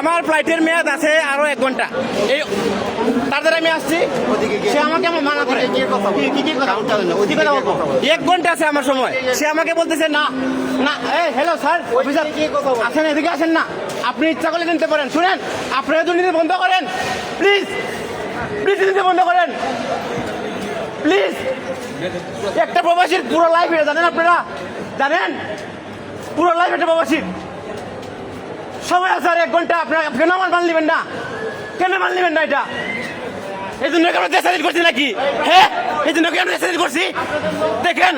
আমার ফ্লাইটের মেয়াদ আছে আরও এক ঘণ্টা। এই তাড়াতাড়ি আমি আসছি। সে আমাকে আমার মানা করে। কি কি কি কথা কথা বলব? এক ঘণ্টা আছে আমার সময়। সে আমাকে বলতেছে না না এই হ্যালো স্যার অফিসার আসেন এদিকে আসেন না। আপনি ইচ্ছা করলে নিতে পারেন। শুনেন আপনারা দুর্নীতি বন্ধ করেন। প্লিজ প্লিজ দুর্নীতি বন্ধ করেন। প্লিজ একটা প্রবাসীর পুরো লাইফ জানেন আপনারা? জানেন? পুরো লাইফ একটা প্রবাসীর। সময় আছে আর এক ঘণ্টা। আপনারা কেন আমার মান নেবেন না। কেন মান নেবেন না এটা? এই জন্য আমরা দেশ স্বাধীন করছি নাকি? হ্যাঁ এই জন্য কি আমরা দেশ করছি? দেখেন,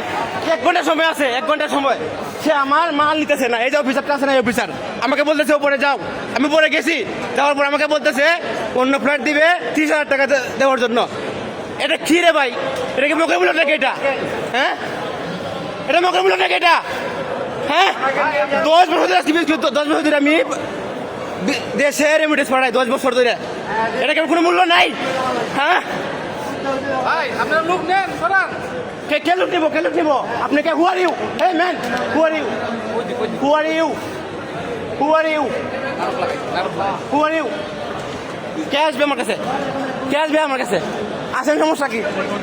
এক ঘণ্টা সময় আছে, এক ঘণ্টা সময়। সে আমার মাল নিতেছে না। এই যে অফিসারটা আছে না এই অফিসার আমাকে বলতেছে, উপরে যাও। আমি পরে গেছি। যাওয়ার পর আমাকে বলতেছে, অন্য ফ্ল্যাট দিবে ত্রিশ হাজার টাকা দেওয়ার জন্য। এটা কি রে ভাই? এটা কি মোকাবিল নাকি এটা? হ্যাঁ? এটা মোকাবিল নাকি এটা? হ্যাঁ? দশ বছর ধরে দশ বছর ধরে আমি দেশে রেমিটেন্স পাঠাই দশ বছর ধরে। এটা কেন কোনো মূল্য নাই? হ্যাঁ? ভাই আপনারা লোক নেন সরান। কে কে লুট নিব কে লুট নিব? আপনি কে who are you hey man who are you who are you who are you who are you কে আসবে আমার কাছে? কে আসবে আমার কাছে? আসেন সমস্যা কি?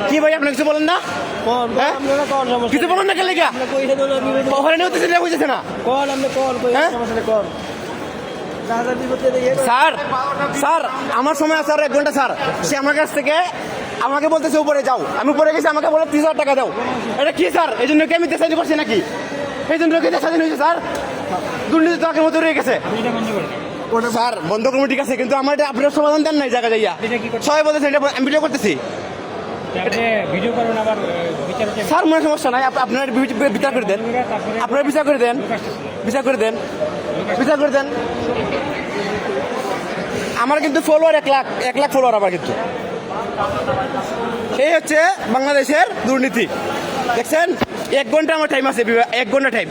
কি ভাই আপনি কিছু বলেন না? হ্যাঁ? কিছু বলেন না কে লেগা? কইছে তো বিপদ ওখানে নিয়ে হতেছে এটা বুঝেছে না। আপনি কোন কই হ্যাঁ? সমস্যা দিয়ে স্যার স্যার আমার সময় আছে আর এক ঘণ্টা স্যার। সে আমার কাছ থেকে আমাকে বলতেছে উপরে যাও। আমি উপরে গেছি আমাকে বলে তিরিশ হাজার টাকা দাও। এটা কি স্যার? এই জন্য কি আমি দেশাদি করছি নাকি? এই জন্য কি দেশাদি হয়েছে স্যার? দুর্নীতি তো আগের মতো রয়ে গেছে। স্যার বন্ধ করব ঠিক আছে কিন্তু আমার এটা আপনার সমাধান দেন নাই জায়গা যাইয়া। সবাই বলতেছে এটা আমি ভিডিও করতেছি। স্যার মনে সমস্যা নাই আপ- আপনার বিচার করে দেন। আপনার বিচার করে দেন। বিচার করে দেন। বিচার করে দেন। আমার কিন্তু ফলোয়ার এক লাখ এক লাখ ফলোয়ার আমার কিন্তু। এই হচ্ছে বাংলাদেশের দুর্নীতি। দেখছেন? এক ঘণ্টা আমার টাইম আছে এক ঘণ্টা টাইম